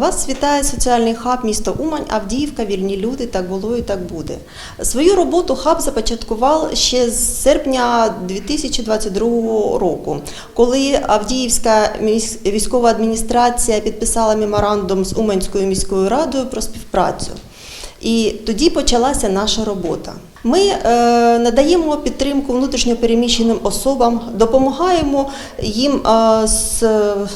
Вас вітає соціальний хаб місто Умань, Авдіївка, вільні люди, так було і так буде. Свою роботу хаб започаткував ще з серпня 2022 року, коли Авдіївська військова адміністрація підписала меморандум з Уманською міською радою про співпрацю. І тоді почалася наша робота. Ми е, надаємо підтримку внутрішньопереміщеним особам, допомагаємо їм е, з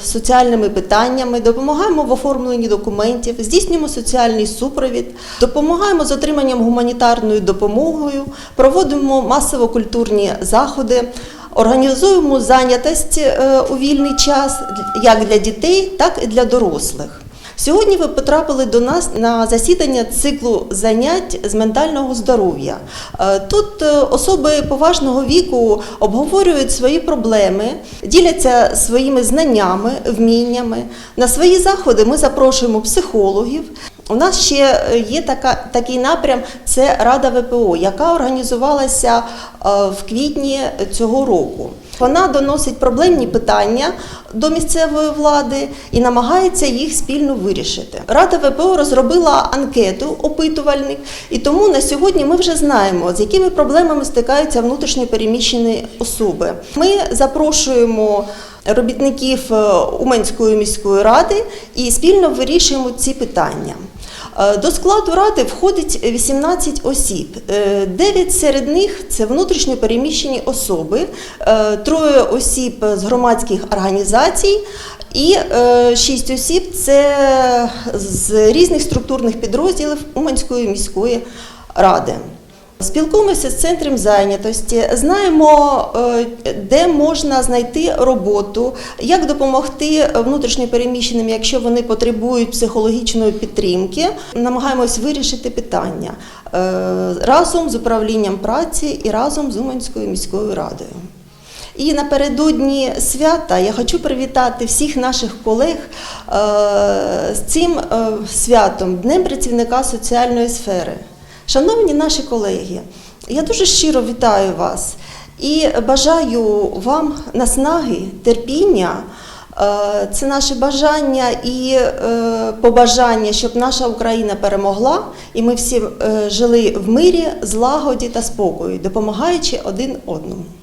соціальними питаннями, допомагаємо в оформленні документів, здійснюємо соціальний супровід, допомагаємо з отриманням гуманітарною допомогою, проводимо масово-культурні заходи. Організуємо зайнятість е, у вільний час як для дітей, так і для дорослих. Сьогодні ви потрапили до нас на засідання циклу занять з ментального здоров'я. Е, Тут е, особи поважного віку обговорюють свої проблеми, діляться своїми знаннями, вміннями. На свої заходи ми запрошуємо психологів. У нас ще е, є така, такий напрям це Рада ВПО, яка організувалася в квітні цього року. Вона доносить проблемні питання до місцевої влади і намагається їх спільно вирішити. Рада ВПО розробила анкету опитувальник, і тому на сьогодні ми вже знаємо, з якими проблемами стикаються внутрішньо переміщені особи. Ми запрошуємо робітників е, Уманської міської ради і спільно вирішуємо ці питання. Е, До складу ради входить 18 осіб. Е, Дев'ять серед них це внутрішньо переміщені особи, е, троє осіб з громадських організацій і е, шість осіб це з різних структурних підрозділів Уманської міської ради. Спілкуємося з центром зайнятості, знаємо, е, де можна знайти роботу, як допомогти внутрішньопереміщеним, якщо вони потребують психологічної підтримки. Намагаємось вирішити питання е, разом з управлінням праці і разом з Уманською міською радою. І напередодні свята я хочу привітати всіх наших колег е, з цим святом, Днем працівника соціальної сфери. Шановні наші колеги, я дуже щиро вітаю вас і бажаю вам наснаги, терпіння. Е, Це наше бажання і е, побажання, щоб наша Україна перемогла, і ми всі е, жили в мирі, злагоді та спокою, допомагаючи один одному.